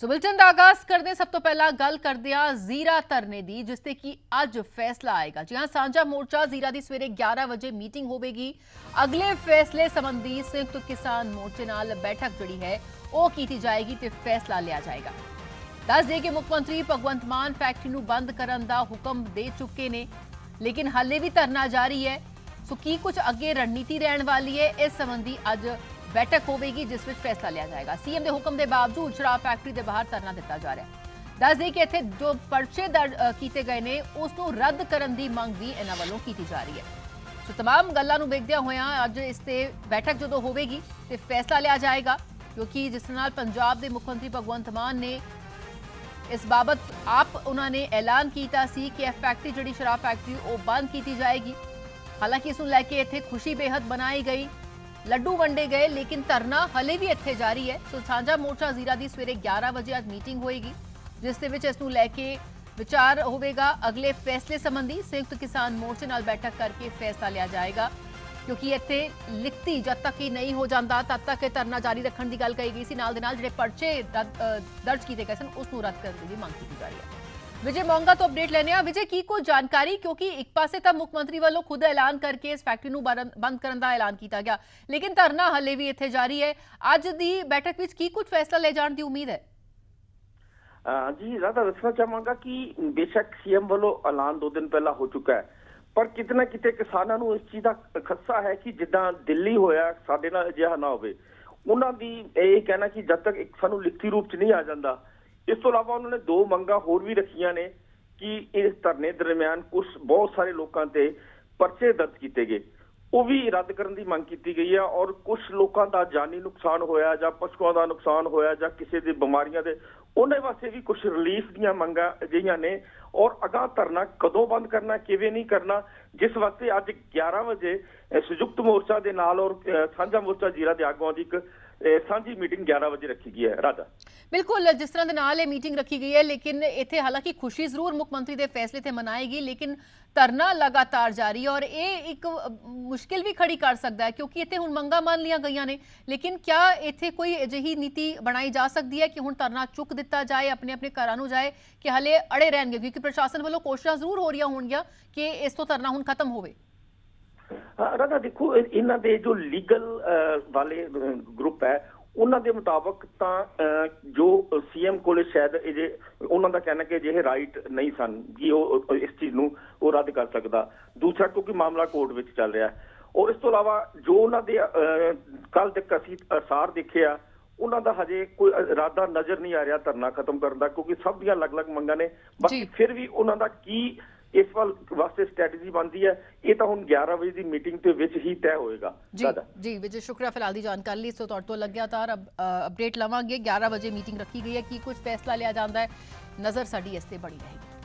ਸੋ bulletin ਦਾ ਆਗਾਜ਼ ਕਰਦੇ ਸਭ ਤੋਂ ਪਹਿਲਾਂ ਗੱਲ ਕਰਦੇ ਹਾਂ ਜ਼ੀਰਾ ਧਰਨੇ ਦੀ, ਜਿਸ ਤੇ ਕਿ ਅੱਜ ਫੈਸਲਾ ਆਏਗਾ। ਜੀ ਹਾਂ, ਸਾਂਝਾ ਮੋਰਚਾ ਜ਼ੀਰਾ ਦੀ ਸਵੇਰੇ 11 ਵਜੇ ਮੀਟਿੰਗ ਹੋਵੇਗੀ। ਅਗਲੇ ਫੈਸਲੇ ਸੰਬੰਧੀ ਸੰਯੁਕਤ ਕਿਸਾਨ ਮੋਰਚੇ ਨਾਲ ਬੈਠਕ ਜਿਹੜੀ ਹੈ, ਉਹ ਕੀਤੀ ਜਾਏਗੀ ਤੇ ਫੈਸਲਾ ਲਿਆ ਜਾਏਗਾ। ਦੱਸ ਦੇ ਕਿ ਮੁੱਖ ਮੰਤਰੀ ਭਗਵੰਤ ਮਾਨ ਫੈਕਟਰੀ ਨੂੰ ਬੰਦ ਕਰਨ ਦਾ ਹੁਕਮ ਦੇ ਚੁੱਕੇ ਨੇ, ਲੇਕਿਨ ਹਾਲੇ ਵੀ ਧਰਨਾ ਜਾਰੀ ਹੈ। ਸੋ ਕੀ ਕੁਝ ਅੱਗੇ ਰਣਨੀਤੀ ਰਹਿਣ ਵਾਲੀ ਹੈ, ਇਸ ਸੰਬੰਧੀ ਅੱਜ ਬੈਠਕ ਹੋਵੇਗੀ ਜਿਸ ਵਿੱਚ ਫੈਸਲਾ ਲਿਆ ਜਾਏਗਾ ਸੀਐਮ ਦੇ ਹੁਕਮ ਦੇ ਬਾਵਜੂਦ ਸ਼ਰਾਬ ਫੈਕਟਰੀ ਦੇ ਬਾਹਰ ਧਰਨਾ ਦਿੱਤਾ ਜਾ ਰਿਹਾ ਹੈ ਦੱਸ ਦੇ ਕਿ ਇੱਥੇ ਜੋ ਪਰਚੇ ਦਰਜ ਅ, ਕੀਤੇ ਗਏ ਨੇ ਉਸ ਨੂੰ ਰੱਦ ਕਰਨ ਦੀ ਮੰਗ ਵੀ ਇਹਨਾਂ ਵੱਲੋਂ ਕੀਤੀ ਜਾ ਰਹੀ ਹੈ ਸੋ तमाम ਗੱਲਾਂ ਨੂੰ ਵੇਖਦਿਆਂ ਹੋਇਆਂ ਅੱਜ ਇਸ ਤੇ ਬੈਠਕ ਜਦੋਂ ਹੋਵੇਗੀ ਤੇ ਫੈਸਲਾ ਲਿਆ ਜਾਏਗਾ ਕਿਉਂਕਿ ਜਿਸ ਨਾਲ ਪੰਜਾਬ ਦੇ ਮੁੱਖ ਮੰਤਰੀ ਭਗਵੰਤ ਮਾਨ ਨੇ ਇਸ ਬਾਬਤ ਆਪ ਉਹਨਾਂ ਨੇ ਐਲਾਨ ਕੀਤਾ ਸੀ ਕਿ ਇਹ ਫੈਕਟਰੀ ਜਿਹੜੀ ਸ਼ਰਾਬ ਫੈਕਟਰੀ ਉਹ ਬੰਦ ਕੀਤੀ ਜਾਏਗੀ ਹਾਲਾਂਕਿ ਇਸ ਨੂੰ ਲੈ ਕੇ ਇੱਥੇ ਖੁਸ਼ੀ ਬੇਹੱਦ ਬਣਾਈ ਗਈ ਲੱਡੂ ਵੰਡੇ ਗਏ, ਲੇਕਿਨ ਧਰਨਾ ਹਲੇ ਵੀ ਇੱਥੇ ਜਾਰੀ ਹੈ। ਸੋ ਸਾਂਝਾ ਮੋਰਚਾ ਜ਼ੀਰਾ ਦੀ ਸਵੇਰੇ 11 ਵਜੇ ਅੱਜ ਮੀਟਿੰਗ ਹੋਏਗੀ, ਜਿਸ ਦੇ ਵਿੱਚ ਇਸ ਨੂੰ ਲੈ ਕੇ ਵਿਚਾਰ ਹੋਵੇਗਾ। ਅਗਲੇ ਫੈਸਲੇ ਸੰਬੰਧੀ ਸੰਯੁਕਤ ਕਿਸਾਨ ਮੋਰਚੇ ਨਾਲ ਬੈਠਕ ਕਰਕੇ ਫੈਸਲਾ ਲਿਆ ਜਾਏਗਾ, ਕਿਉਂਕਿ ਇੱਥੇ ਲਿਖਤੀ ਜਦ ਤੱਕ ਹੀ ਨਹੀਂ ਹੋ ਜਾਂਦਾ, ਤਦ ਤੱਕ ਇਹ ਧਰਨਾ ਜਾਰੀ ਰੱਖਣ ਦੀ ਗੱਲ ਕਹੀ ਗਈ ਸੀ। ਨਾਲ ਦੇ ਨਾਲ ਜਿਹੜੇ ਪਰਚੇ ਦਰਜ ਕੀਤੇ ਗਏ ਸਨ, ਉਸ ਨੂੰ ਰੱਦ ਕਰਨ ਦੀ ਮੰਗ ਕੀਤੀ ਜਾ ਰਹੀ ਹੈ। ਵਿਜੇ ਮੋਂਗਾ ਤੋਂ ਅਪਡੇਟ ਲੈਣੇ ਆ ਵਿਜੇ ਕੀ ਕੋਈ ਜਾਣਕਾਰੀ ਕਿਉਂਕਿ ਇੱਕ ਪਾਸੇ ਤਾਂ ਮੁੱਖ ਮੰਤਰੀ ਵੱਲੋਂ ਖੁਦ ਐਲਾਨ ਕਰਕੇ ਇਸ ਫੈਕਟਰੀ ਨੂੰ ਬੰਦ ਕਰਨ ਦਾ ਐਲਾਨ ਕੀਤਾ ਗਿਆ ਲੇਕਿਨ ਧਰਨਾ ਹੱਲੇ ਵੀ ਇੱਥੇ ਜਾਰੀ ਹੈ ਅੱਜ ਦੀ ਬੈਠਕ ਵਿੱਚ ਕੀ ਕੁਝ ਫੈਸਲਾ ਲੈ ਜਾਣ ਦੀ ਉਮੀਦ ਹੈ ਜੀ ਰਾਧਾ ਦੱਸਣਾ ਚਾਹਾਂਗਾ ਕਿ ਬੇਸ਼ੱਕ ਸੀਐਮ ਵੱਲੋਂ ਐਲਾਨ ਦੋ ਦਿਨ ਪਹਿਲਾਂ ਹੋ ਚੁੱਕਾ ਹੈ ਪਰ ਕਿਤੇ ਨਾ ਕਿਤੇ ਕਿਸਾਨਾਂ ਨੂੰ ਇਸ ਚੀਜ਼ ਦਾ ਖੱਸਾ ਹੈ ਕਿ ਜਿੱਦਾਂ ਦਿੱਲੀ ਹੋਇਆ ਸਾਡੇ ਨਾਲ ਅਜਿਹਾ ਨਾ ਹੋਵੇ ਉਹਨਾਂ ਦੀ ਇਹ ਕਹਿਣਾ ਕਿ ਜਦ ਤੱਕ ਸਾਨੂੰ ਲਿਖਤੀ ਰੂਪ 'ਚ ਨਹੀਂ ਆ ਜਾਂਦਾ ਇਸ ਤੋਂ ਇਲਾਵਾ ਉਹਨਾਂ ਨੇ ਦੋ ਮੰਗਾਂ ਹੋਰ ਵੀ ਰੱਖੀਆਂ ਨੇ ਕਿ ਇਸ ਧਰਨੇ ਦਰਮਿਆਨ ਕੁਝ ਬਹੁਤ ਸਾਰੇ ਲੋਕਾਂ ਤੇ ਪਰਚੇ ਦਰਜ ਕੀਤੇ ਗਏ। ਉਹ ਵੀ ਰੱਦ ਕਰਨ ਦੀ ਮੰਗ ਕੀਤੀ ਗਈ ਹੈ ਔਰ ਕੁਝ ਲੋਕਾਂ ਦਾ ਜਾਨੀ ਨੁਕਸਾਨ ਹੋਇਆ ਜਾਂ ਪਸ਼ੂਆਂ ਦਾ ਨੁਕਸਾਨ ਹੋਇਆ ਜਾਂ ਕਿਸੇ ਦੀ ਬਿਮਾਰੀਆਂ ਦੇ, ਉਹਨਾਂ ਵਾਸਤੇ ਵੀ ਕੁਝ ਰਿਲੀਫ ਦੀਆਂ ਮੰਗਾਂ ਅਜਿਹੀਆਂ ਨੇ ਔਰ ਅਗਾਹ ਧਰਨਾ ਕਦੋਂ ਬੰਦ ਕਰਨਾ, ਕਿਵੇਂ ਨਹੀਂ ਕਰਨਾ, ਜਿਸ ਵਾਸਤੇ ਅੱਜ 11 ਵਜੇ ਸੰਯੁਕਤ ਮੋਰਚਾ ਦੇ ਨਾਲ ਔਰ ਸਾਂਝਾ ਮੋਰਚਾ ਜੀਰਾ ਦੇ ਆਗੂਆਂ ਦੀ ਇੱਕ ਸਾਂਝੀ ਮੀਟਿੰਗ 11 ਵਜੇ ਰੱਖੀ ਗਈ ਹੈ ਰਾਜਾ ਬਿਲਕੁਲ, ਜਿਸ ਤਰ੍ਹਾਂ ਦੇ ਨਾਲ ਇਹ ਮੀਟਿੰਗ ਰੱਖੀ ਗਈ ਹੈ, ਲੇਕਿਨ ਇੱਥੇ ਹਾਲਾਂਕਿ ਖੁਸ਼ੀ ਜ਼ਰੂਰ ਮੁੱਖ ਮੰਤਰੀ ਦੇ ਫੈਸਲੇ ਤੇ ਮਨਾਏਗੀ ਲੇਕਿਨ ਧਰਨਾ ਲਗਾਤਾਰ ਜਾਰੀ ਔਰ ਇਹ ਇੱਕ ਮੁਸ਼ਕਿਲ ਵੀ ਖੜੀ ਕਰ ਸਕਦਾ ਹੈ, ਕਿਉਂਕਿ ਇੱਥੇ ਹੁਣ ਮੰਗਾਂ ਮੰਨ ਲੀਆਂ ਗਈਆਂ ਨੇ। ਲੇਕਿਨ ਕਿਆ ਇੱਥੇ ਕੋਈ ਅਜਿਹੀ ਨੀਤੀ ਬਣਾਈ ਜਾ ਸਕਦੀ ਹੈ ਕਿ ਹੁਣ ਧਰਨਾ ਚੁੱਕ ਦਿੱਤਾ ਜਾਏ ਆਪਣੇ ਆਪਣੇ ਘਰਾਂ ਨੂੰ ਜਾਏ, ਕਿ ਹਲੇ ਅੜੇ ਰਹਿਣਗੇ? ਕਿਉਂਕਿ ਪ੍ਰਸ਼ਾਸਨ ਵੱਲੋਂ ਕੋਸ਼ਿਸ਼ਾਂ ਜ਼ਰੂਰ ਹੋ ਰਹੀਆਂ ਹੋਣਗੀਆਂ ਕਿ ਇਸ ਤੋਂ ਧਰਨਾ ਹੁਣ ਖਤਮ ਹੋਵੇ। ਰਾਧਾ ਦੇਖੋ ਇਹ- ਇਹਨਾਂ ਦੇ ਜੋ ਲੀਗਲ ਵਾਲੇ ਗਰੁੱਪ ਹੈ ਉਹਨਾਂ ਦੇ ਮੁਤਾਬਕ ਤਾਂ ਜੋ ਸੀਐਮ ਕੋਲੇ ਸ਼ਾਇਦ ਇਹ ਉਹਨਾਂ ਦਾ ਕਹਿਣਾ ਕਿ ਜਿਹੇ ਰਾਈਟ ਨਹੀਂ ਸਨ ਕਿ ਉਹ ਇਸ ਚੀਜ਼ ਨੂੰ ਉਹ ਰੱਦ ਕਰ ਸਕਦਾ। ਦੂਸਰਾ ਕਿਉਂਕਿ ਮਾਮਲਾ ਕੋਰਟ ਵਿੱਚ ਚੱਲ ਰਿਹਾ ਔਰ ਇਸ ਤੋਂ ਇਲਾਵਾ ਜੋ ਉਹਨਾਂ ਦੇ ਕੱਲ ਤੱਕ ਅਸੀਂ ਅਸਾਰ ਦੇਖਿਆ ਉਹਨਾਂ ਦਾ ਹਜੇ ਕੋਈ ਇਰਾਦਾ ਨਜ਼ਰ ਨਹੀਂ ਆ ਰਿਹਾ ਧਰਨਾ ਖਤਮ ਕਰਨ ਦਾ ਕਿਉਂਕਿ ਸਭ ਦੀਆਂ ਅਲੱਗ-ਅਲੱਗ ਮੰਗਾਂ ਨੇ। ਬਾਕੀ। ਫਿਰ ਵੀ ਉਹਨਾਂ ਦਾ ਕੀ ਇਸ ਵੱਲ ਵਾਸਤੇ ਸਟ੍ਰੈਟਜੀ ਬਣਦੀ ਹੈ। ਇਹ ਤਾਂ ਹੁਣ 11 ਵਜੇ ਦੀ ਮੀਟਿੰਗ ਦੇ ਵਿੱਚ ਹੀ ਤੈਅ ਹੋਏਗਾ। ਜੀ। ਜੀ ਵਿਜੇ ਸ਼ੁਕਰੀਆ ਫਿਲਹਾਲ ਦੀ ਜਾਣਕਾਰੀ ਲਈ ਸੋ ਤੁਹਾਡੇ ਤੋਂ ਲਗਾਤਾਰ ਅਪਡੇਟ ਲਵਾਂਗੇ। 11 ਵਜੇ ਮੀਟਿੰਗ ਰੱਖੀ ਗਈ ਹੈ। ਕੀ ਕੁਝ ਫੈਸਲਾ ਲਿਆ ਜਾਂਦਾ ਹੈ? ਨਜ਼ਰ ਸਾਡੀ ਇਸ ਤੇ ਬਣੀ ਰਹੇਗੀ।